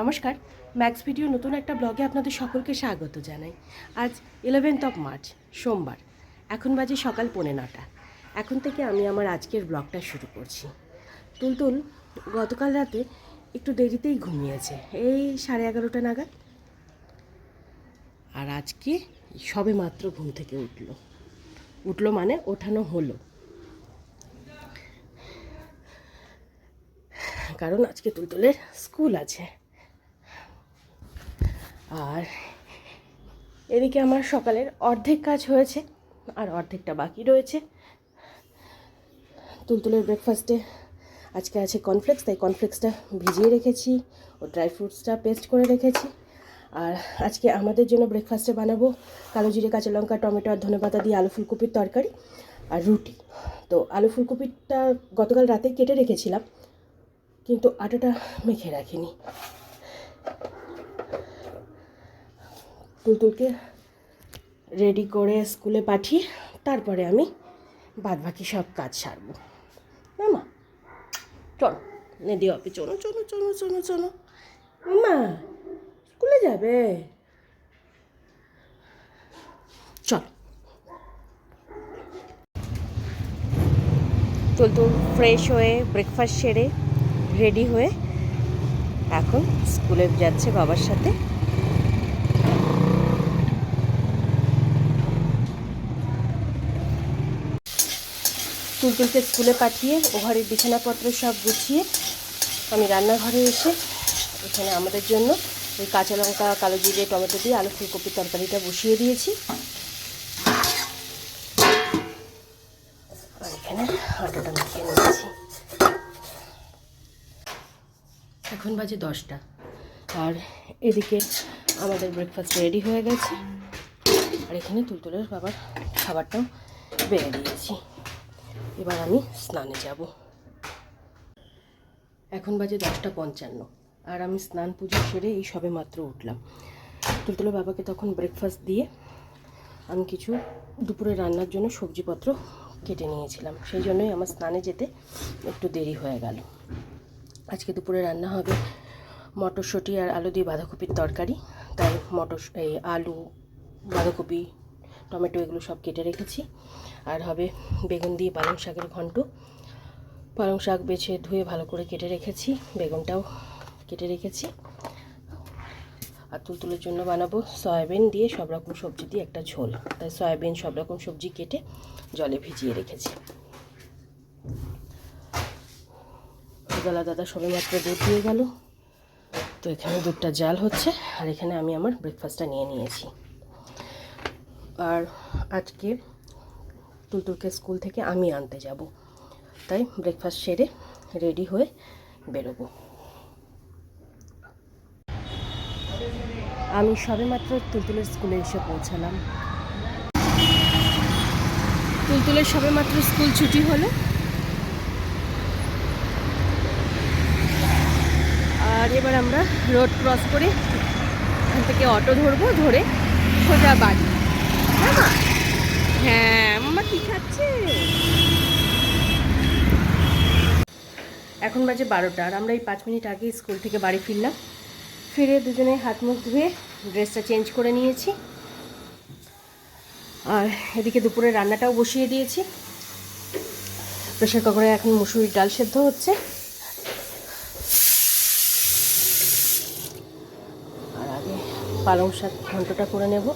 নমস্কার max video নতুন একটা ব্লগে আপনাদের সকলকে স্বাগত জানাই। আজ ইলেভেন্থ অফ মার্চ সোমবার, এখন বাজে সকাল পৌনে নটা। এখন থেকে আমি আমার আজকের ব্লগটা শুরু করছি। তুলতুল, গতকাল রাতে একটু দেরিতেই ঘুমিয়েছে। এই সাড়ে এগারোটা নাগাদ। আর আজকে সবে মাত্র ঘুম থেকে উঠল। উঠল মানে ওঠানো হলো। কারণ আজকে তুলতুলের স্কুল আছে। আর এদিকে আমার সকালের অর্ধেক কাজ হয়েছে, আর অর্ধেকটা বাকি রয়েছে। তুলতুলের ব্রেকফাস্টে আজকে আছে কর্নফ্লেক্স তাই কর্নফ্লেক্সটা ভিজিয়ে রেখেছি, ও ড্রাই ফ্রুটসটা পেস্ট করে রেখেছি। আর আজকে আমাদের জন্য ব্রেকফাস্টে বানাবো কালো জিরে, কাঁচা লঙ্কা, টমেটো আর ধনেপাতা দিয়ে আলু ফুলকপির তরকারি আর রুটি। তো আলু ফুলকপিটা গতকাল রাতে কেটে রেখেছিলাম, কিন্তু আটাটা মেখে রাখিনি। তুলতুলকে রেডি করে স্কুলে পাঠিয়ে তারপরে আমি বাদবাকি সব কাজ সারবো। না মা? চলো নেদি অপে চলো চলো চলো চলো চলো। মা স্কুলে যাবে? চল। তুলতুল ফ্রেশ হয়ে ব্রেকফাস্ট সেরে রেডি হয়ে এখন স্কুলে যাচ্ছে বাবার সাথে। তুলতুলকে স্কুলে পাঠিয়ে ওভারের বিছানাপত্র সব গুছিয়ে আমি রান্নাঘরে এসে এখানে আমাদের জন্য ওই কাঁচা লঙ্কা, কালো জিরে, টমেটো দিয়ে আলু ফুলকপির তরকারিটা বসিয়ে দিয়েছি। আর এখানে আটাটা মাখিয়ে নিয়েছি। এখন বাজে দশটা। আর এদিকে আমাদের ব্রেকফাস্ট রেডি হয়ে গেছে। আর এখানে তুলতুলের বাবার খাবারটাও বেড়ে দিয়েছি। এবার আমি স্নানে যাব। এখন বাজে দশটা পঞ্চান্ন, আর আমি স্নান পুজো সেরে এই সবে মাত্র উঠলাম। তুলতুলের বাবাকে তখন ব্রেকফাস্ট দিয়ে আমি কিছু দুপুরে রান্নার জন্য সবজিপত্র কেটে নিয়েছিলাম। সেই জন্যই আমার স্নানে যেতে একটু দেরি হয়ে গেল। আজকে দুপুরে রান্না হবে মটরশুঁটি আর আলু দিয়ে বাঁধাকপির তরকারি। তাই মটর এই আলু, বাঁধাকপি, টমেটো এগুলো সব কেটে রেখেছি। আর হবে বেগুন দিয়ে পালং শাকের ঘন্ট। পালং শাক বেছে ধুয়ে ভালো করে কেটে রেখেছি, বেগুনটাও কেটে রেখেছি। আর তুলতুলের জন্য বানাবো সয়াবিন দিয়ে সব রকম সবজি দিয়ে একটা ঝোল। তাই সয়াবিন, সব রকম সবজি কেটে জলে ভিজিয়ে রেখেছি। গলা দাদা সবে মাত্র দুধ দিয়ে গেল। তো এখানে দুধটা জাল হচ্ছে, আর এখানে আমি আমার ব্রেকফাস্টটা নিয়ে নিয়েছি। আর আজকে তুলতুলকে স্কুল থেকে আমি আনতে যাব। তাই ব্রেকফাস্ট সেরে রেডি হয়ে বেরোবো। আমি সবেমাত্র তুলতুলের স্কুলে এসে পৌঁছালাম। তুলতুলের সবেমাত্র স্কুল ছুটি হলো। আর এবার আমরা রোড ক্রস করে এখান থেকে অটো ধরবো, ধরে সোজা বাড়ি। হ্যাঁ? হ্যাঁ এখন বাজে বারোটা আর আমরা এই পাঁচ মিনিট আগে স্কুল থেকে বাড়ি ফিরলাম। ফিরে দুজনে হাত মুখ ধুয়ে ড্রেসটা চেঞ্জ করে নিয়েছি। আর এদিকে দুপুরে রান্নাটাও বসিয়ে দিয়েছি। প্রেশার কুকারে এখন মুসুরির ডাল সেদ্ধ হচ্ছে। আর আগে পালং শাক ঘন্টটা করে নেব।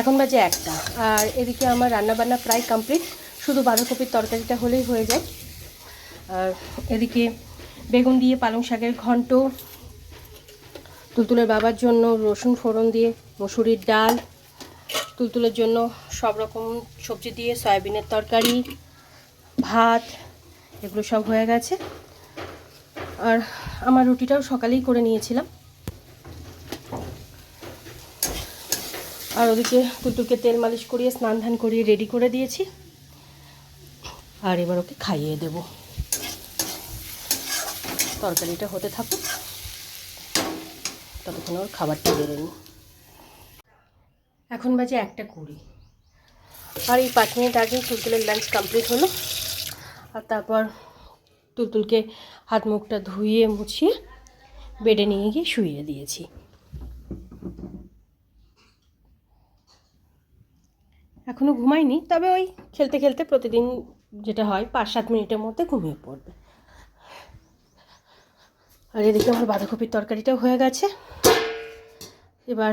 এখন বাজে একটা। আর এদিকে আমার রান্নাবান্না প্রায় কমপ্লিট শুধু বাঁধাকপির তরকারিটা হলেই হয়ে যায়। আর এদিকে বেগুন দিয়ে পালং শাকের ঘন্ট, তুলতুলের বাবার জন্য রসুন ফোড়ন দিয়ে মসুরির ডাল, তুলতুলের জন্য সব রকম সবজি দিয়ে সয়াবিনের তরকারি, ভাত, এগুলো সব হয়ে গেছে। আর আমার রুটিটাও সকালেই করে নিয়েছিলাম। আর ওদিকে তুলতুলকে তেল মালিশ করিয়ে স্নান ধান করিয়ে রেডি করে দিয়েছি। আর এবার ওকে খাইয়ে দেব। তরকারিটা হতে থাকুক, ততক্ষণ ওর খাবারটা বেড়ে নিই। এখন বাজে একটা কুড়ি। আর এই পাঁচ মিনিট আগে তুলতুলের লাঞ্চ কমপ্লিট হলো। আর তারপর তুলতুলকে হাত মুখটা ধুয়ে মুছিয়ে বেডে নিয়ে গিয়ে শুইয়ে দিয়েছি। এখনও ঘুমায়নি, তবে ওই খেলতে খেলতে প্রতিদিন যেটা হয় পাঁচ সাত মিনিটের মধ্যে ঘুমিয়ে পড়বে। আর এদিকে আমার বাঁধাকপির তরকারিটাও হয়ে গেছে। এবার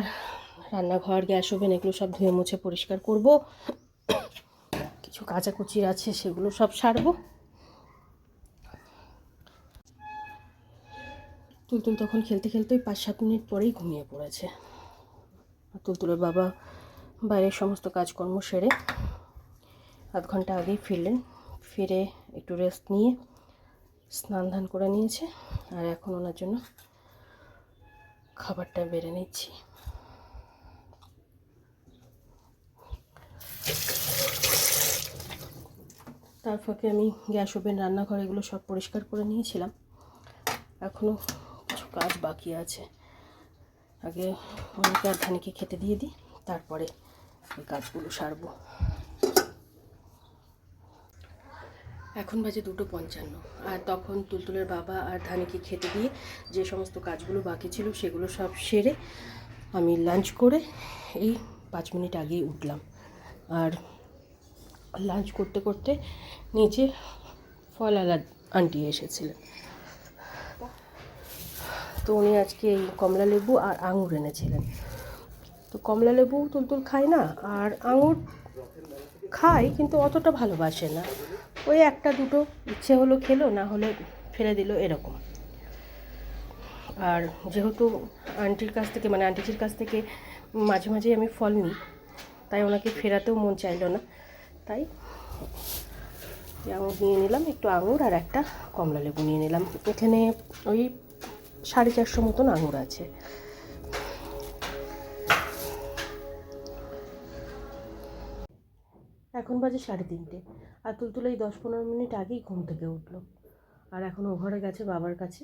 রান্নাঘর, গ্যাস ওভেন এগুলো সব ধুয়ে মুছে পরিষ্কার করব। কিছু কাচাকুচির আছে, সেগুলো সব সারবো। তুলতুল তখন খেলতে খেলতে পাঁচ সাত মিনিট পরেই ঘুমিয়ে পড়েছে। আর তুলতুলের বাবা বাইরের সমস্ত কাজকর্ম সেরে আধ ঘণ্টা আগেই ফিরলেন। ফিরে একটু রেস্ট নিয়ে স্নান ধান করে নিয়েছে আর এখন ওনার জন্য খাবারটা বেড়ে নিচ্ছি। তার ফাঁকে আমি গ্যাস ওভেন, রান্নাঘর এগুলো সব পরিষ্কার করে নিয়েছিলাম। এখনও কিছু কাজ বাকি আছে। আগে অনেকে আর খেতে দিয়ে দিই, তারপরে কাজগুলো সারবো। এখন বাজে দুটো পঞ্চান্ন। আর তখন তুলতুলের বাবা আর ধানিকে খেতে দিয়ে যে সমস্ত কাজগুলো বাকি ছিল সেগুলো সব সেরে আমি লাঞ্চ করে এই পাঁচ মিনিট আগেই উঠলাম। আর লাঞ্চ করতে করতে নিচে ফলালা আন্টি এসেছিলেন। তো উনি আজকে এই কমলা লেবু আর আঙুর এনেছিলেন। তো কমলা লেবু তুলতুল খায় না, আর আঙুর খায় কিন্তু অতটা ভালোবাসে না। ওই একটা দুটো ইচ্ছে হলো খেলো, না হলে ফেলে দিল এরকম। আর যেহেতু আন্টির কাছ থেকে মানে আন্টিজির কাছ থেকে মাঝে মাঝে আমি ফল নিই, তাই ওনাকে ফেরাতেও মন চাইলো না। তাই আঙুর নিয়ে নিলাম, একটু আঙুর আর একটা কমলা লেবু নিয়ে নিলাম। এখানে ওই সাড়ে চারশো মতন আঙুর আছে। এখন বাজে সাড়ে তিনটে। আর তুলতুল এই দশ পনেরো মিনিট আগেই ঘুম থেকে উঠল। আর এখন ও ঘরে গেছে বাবার কাছে।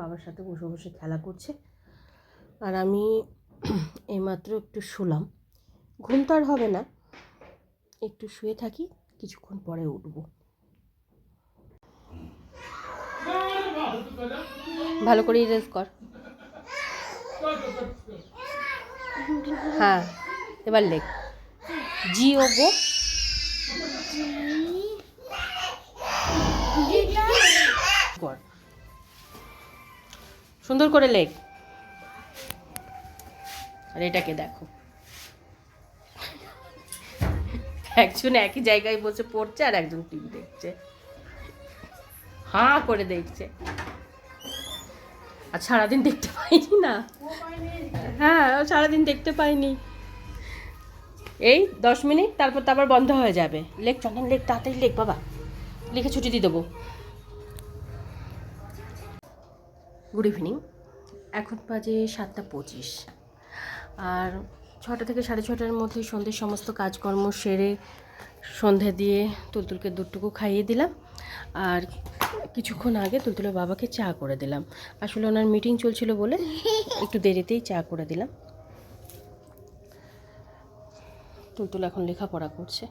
বাবার সাথে বসে বসে খেলা করছে। আর আমি এইমাত্র একটু শুলাম। ঘুম তো আর হবে না। একটু শুয়ে থাকি, কিছুক্ষণ পরে উঠবো। ভালো করে ইরেজ কর। হ্যাঁ এবার লেখ। জিও গো সুন্দর করে লেখ। আর এটাকে দেখো। একজন একই জায়গায় বসে পড়ছে আর একজন টিভি দেখছে। হাঁ করে দেখছে। আর সারাদিন দেখতে পাইনি না। হ্যাঁ সারাদিন দেখতে পাইনি। এই দশ মিনিট, তারপর তো আবার বন্ধ হয়ে যাবে। লেখ, চন্দন লেখ, তাড়াতাড়ি লেখ, বাবা। লিখে ছুটি দিয়ে দেবো। গুড ইভিনিং এখন বাজে সাতটা পঁচিশ। আর ছটা থেকে সাড়ে ছটার মধ্যে সন্ধ্যের সমস্ত কাজকর্ম সেরে সন্ধে দিয়ে তুলতুলকে দুধটুকু খাইয়ে দিলাম। আর কিছুক্ষণ আগে তুলতুলের বাবাকে চা করে দিলাম। আসলে ওনার মিটিং চলছিল বলে একটু দেরিতেই চা করে দিলাম। তুলতুল এখন লেখাপড়া করছে।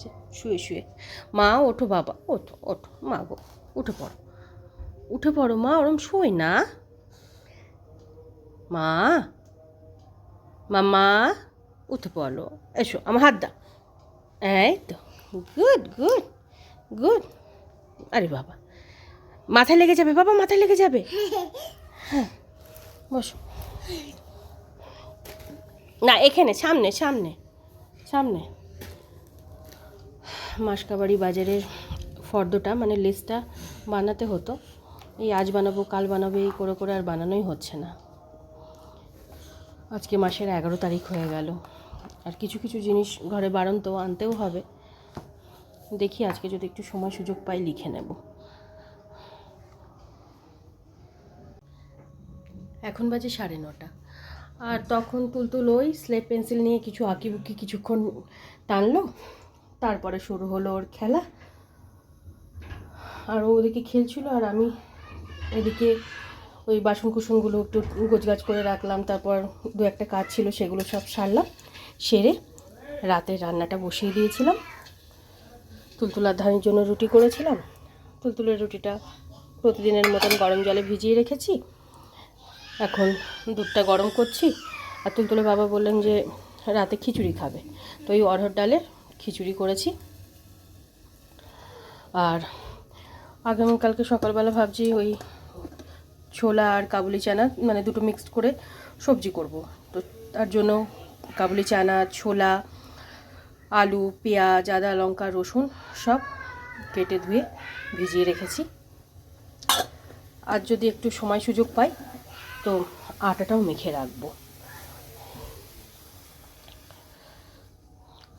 যে শুয়ে শুয়ে। মা, ওঠো বাবা, ওঠো ওঠো। মা গো, উঠে পড়ো। উঠে পড়ো মা, ওরম শোয় না? মা মামা উঠে পড়ো। এসো, আমার হাত দাও। এই তো, গুড গুড গুড। আরে বাবা, মাথায় লেগে যাবে বাবা, মাথায় লেগে যাবে। হ্যাঁ বসো। না, এখানে, সামনে সামনে। সামনে? মাসকাবাড়ি বাজারের ফর্দটা মানে লিস্টটা বানাতে হতো। এই আজ বানাবো, কাল বানাবো, এই করে করে আর বানানোই হচ্ছে না। আজকে মাসের এগারো তারিখ হয়ে গেল। আর কিছু কিছু জিনিস ঘরে বাড়ন্ত আনতেও হবে। দেখি আজকে যদি একটু সময় সুযোগ পাই লিখে নেব। এখন বাজে সাড়ে নটা। আর তখন তুলতুল ওই স্লেট পেন্সিল নিয়ে কিছু আঁকিবুকি কিছুক্ষণ টানলো। তারপরে শুরু হলো ওর খেলা। আর ও ওদিকে খেলছিল আর আমি এদিকে ওই বাসন কুসনগুলো একটু গোছগাছ করে রাখলাম। তারপর দু একটা কাজ ছিল সেগুলো সব সারলাম, সেরে রাতে রান্নাটা বসিয়ে দিয়েছিলাম। তুলতুলার ধানের জন্য রুটি করেছিলাম। তুলতুলের রুটিটা প্রতিদিনের মতন গরম জলে ভিজিয়ে রেখেছি। এখন দুধটা গরম করছি আর তুলতুলে বাবা বললেন যে রাতে খিচুড়ি খাবে। তো ওই অরহর ডালের খিচুড়ি করেছি। আর আগামীকালকে সকালবেলা ভাবছি ওই ছোলা আর কাবুলি চানা মানে দুটো মিক্সড করে সবজি করব। তো তার জন্য কাবুলি চানা, ছোলা, আলু, পেঁয়াজ, আদা, লঙ্কা, রসুন সব কেটে ধুয়ে ভিজিয়ে রেখেছি। আর যদি একটু সময় সুযোগ পাই তো আটাটাও মেখে রাখব।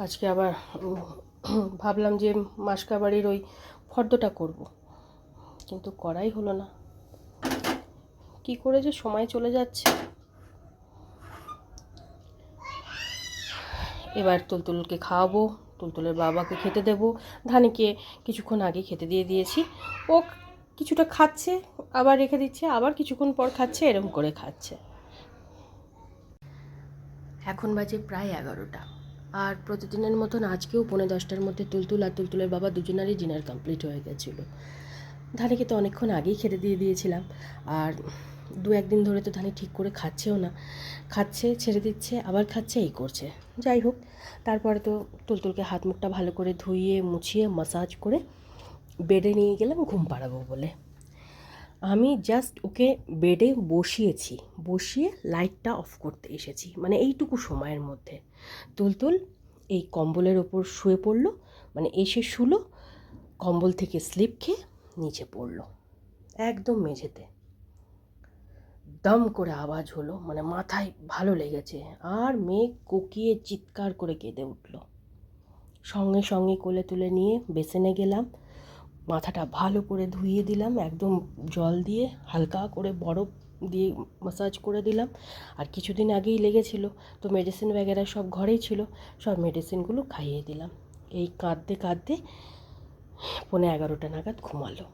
আজকে আবার ভাবলাম যে মাসকা বাড়ির ওই ফর্দটা করব, কিন্তু করাই হলো না। কি করে যে সময় চলে যাচ্ছে। এবার তুলতুলকে খাওয়াবো, তুলতুলের বাবাকে খেতে দেবো। ধানিকে কিছুক্ষণ আগে খেতে দিয়ে দিয়েছি। ও কিছুটা খাচ্ছে, আবার রেখে দিচ্ছে, আবার কিছুক্ষণ পর খাচ্ছে, এরকম করে খাচ্ছে। এখন বাজে প্রায় এগারোটা। আর প্রতিদিনের মতন আজকেও পৌনে দশটার মধ্যে তুলতুল আর তুলতুলের বাবা দুজনারই ডিনার কমপ্লিট হয়ে গেছিল। ধানিকে তো অনেকক্ষণ আগেই খেতে দিয়ে দিয়েছিলাম। আর দু একদিন ধরে তো ধানি ঠিক করে খাচ্ছেও না। খাচ্ছে, ছেড়ে দিচ্ছে, আবার খাচ্ছে, এই করছে। যাই হোক, তারপরে তো তুলতুলকে হাত মুখটা ভালো করে ধুইয়ে, মুছিয়ে মাসাজ করে বেডে নিয়ে গেলাম, ঘুম পাড়াবো বলে। আমি জাস্ট ওকে বেডে বসিয়েছি, বসিয়ে লাইটটা অফ করতে এসেছি মানে এইটুকু সময়ের মধ্যে। তুলতুল এই কম্বলের ওপর শুয়ে পড়ল মানে এসে শুলো, কম্বল থেকে স্লিপ খেয়ে নিচে পড়ল, একদম মেঝেতে। দম করে আওয়াজ হলো মানে মাথায় ভালো লেগেছে, আর মেয়ে কোকিয়ে চিৎকার করে কেঁদে উঠল। সঙ্গে সঙ্গে কোলে তুলে নিয়ে বেসিনে গেলাম মাথাটা ভালো করে ধুইয়ে দিলাম, একদম জল দিয়ে হালকা করে বরফ দিয়ে মাসাজ করে দিলাম। আর কিছুদিন আগেই লেগেছিল, তো মেডিসিন ব্যাগেরা সব ঘরেই ছিল, সব মেডিসিনগুলো খাইয়ে দিলাম। এই কাঁদতে কাঁদতে পনে এগারোটা নাগাদ ঘুমালো।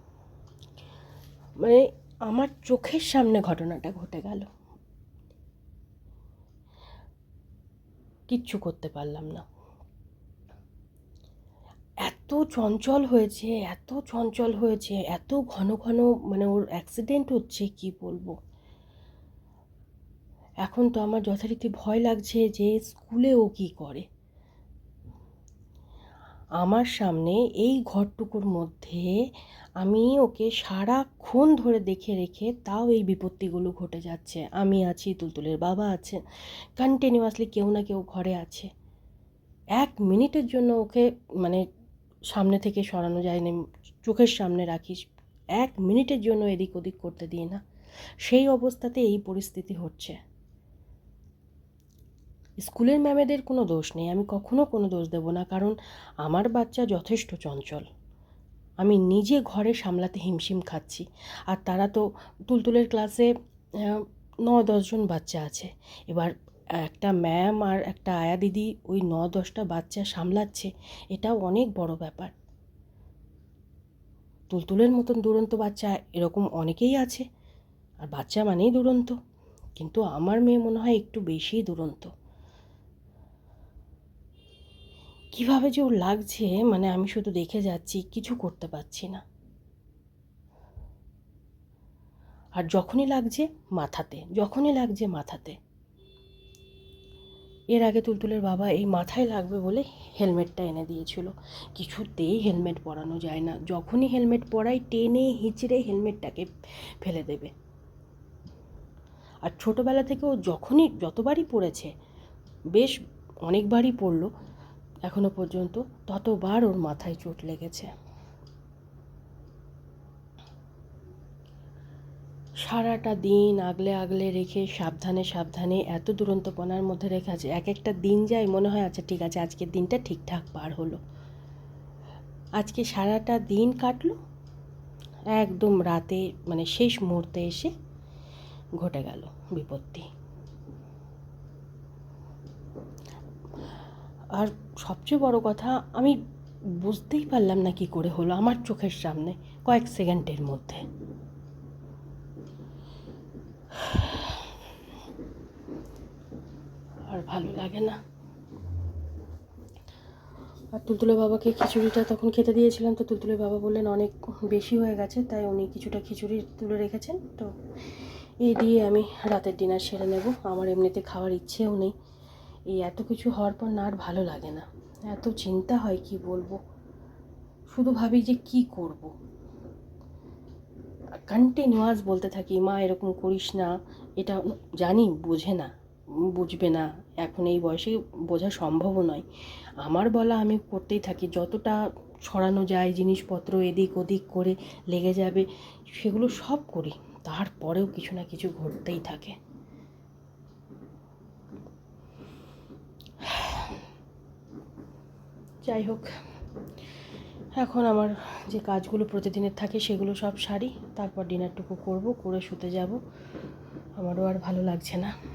মানে আমার চোখের সামনে ঘটনাটা ঘটে গেল। কিচ্ছু করতে পারলাম না। এত চঞ্চল হয়েছে, এত চঞ্চল হয়েছে, এত ঘন ঘন মানে ওর অ্যাক্সিডেন্ট হচ্ছে, কি বলব? এখন তো আমার যথারীতি ভয় লাগছে যে স্কুলে ও কী করে? আমার সামনে এই ঘরটুকুর মধ্যে আমি ওকে সারাক্ষণ ধরে দেখে রেখে তাও এই বিপত্তিগুলো ঘটে যাচ্ছে। আমি আছি, তুলতুলের বাবা আছে কন্টিনিউয়াসলি কেউ না কেউ ঘরে আছে। এক মিনিটের জন্য ওকে মানে সামনে থেকে সরানো যায় না চোখের সামনে রাখিস। এক মিনিটের জন্য এদিক ওদিক করতে দিই না। সেই অবস্থাতে এই পরিস্থিতি হচ্ছে। স্কুলের ম্যামেদের কোনো দোষ নেই। আমি কখনো কোনো দোষ দেব না, কারণ আমার বাচ্চা যথেষ্ট চঞ্চল। আমি নিজে ঘরে সামলাতে হিমশিম খাচ্ছি। আর তারা তো তুলতুলের ক্লাসে ন দশজন বাচ্চা আছে। এবার একটা ম্যাম আর একটা আয়া দিদি ওই ন দশটা বাচ্চা সামলাচ্ছে, এটাও অনেক বড় ব্যাপার। তুলতুলের মতন দুরন্ত বাচ্চা এরকম অনেকেই আছে, আর বাচ্চা মানেই দুরন্ত, কিন্তু আমার মেয়ে মনে হয় একটু বেশিই দুরন্ত। কীভাবে যে ওর লাগছে মানে আমি শুধু দেখে যাচ্ছি, কিছু করতে পারছি না। আর যখনই লাগছে মাথাতে, যখনই লাগছে মাথাতে। এর আগে তুলতুলের বাবা এই মাথায় লাগবে বলে হেলমেটটা এনে দিয়েছিল। কিছুতেই হেলমেট পরানো যায় না। যখনই হেলমেট পরাই টেনে হিঁচড়ে হেলমেটটাকে ফেলে দেবে। আর ছোটোবেলা থেকে ও যখনই যতবারই পড়েছে, বেশ অনেকবারই পড়ল, এখনও পর্যন্ত ততবার ওর মাথায় চোট লেগেছে। সারাটা দিন আগলে আগলে রেখে সাবধানে সাবধানে এত দুরন্তপনার মধ্যে রেখে আছে এক একটা দিন যায় মনে হয় আচ্ছা ঠিক আছে, আজকের দিনটা ঠিকঠাক পার হলো। আজকে সারাটা দিন কাটলো, একদম রাতে মানে শেষ মুহূর্তে এসে ঘটে গেল বিপত্তি। আর সবচেয়ে বড় কথা, আমি বুঝতেই পারলাম না কি করে হলো আমার চোখের সামনে কয়েক সেকেন্ডের মধ্যে। আর ভালো লাগে না। আর তুলতুলে বাবাকে খিচুড়িটা তখন খেতে দিয়েছিলাম, তো তুলতুলে বাবা বললেন অনেক বেশি হয়ে গেছে, তাই উনি কিছুটা খিচুড়ি তুলে রেখেছেন। তো এই দিয়ে আমি রাতের ডিনার সেরে নেব, আমার এমনিতে খাওয়ার ইচ্ছেও নেই। এই এত কিছু হওয়ার পর না আর ভালো লাগে না। এত চিন্তা হয় কি বলব? শুধু ভাবি যে কি করব? কন্টিনিউয়াস বলতে থাকি, মা, এরকম করিস না। এটা জানি, বোঝে না। বুঝবে না। এখন এই বয়সে বোঝা সম্ভবও নয়। আমার বলা আমি করতেই থাকি। যতটা ছড়ানো যায়, জিনিসপত্র এদিক ওদিক করে লেগে যাবে, সেগুলো সব করি। তারপরেও কিছু না কিছু ঘটতেই থাকে। যাই হোক, এখন আমার যে কাজগুলো প্রতিদিনের থাকে সেগুলো সব সারি। তারপর ডিনারটুকু করব, করে শুতে যাব। আমারও আর ভালো লাগছে না।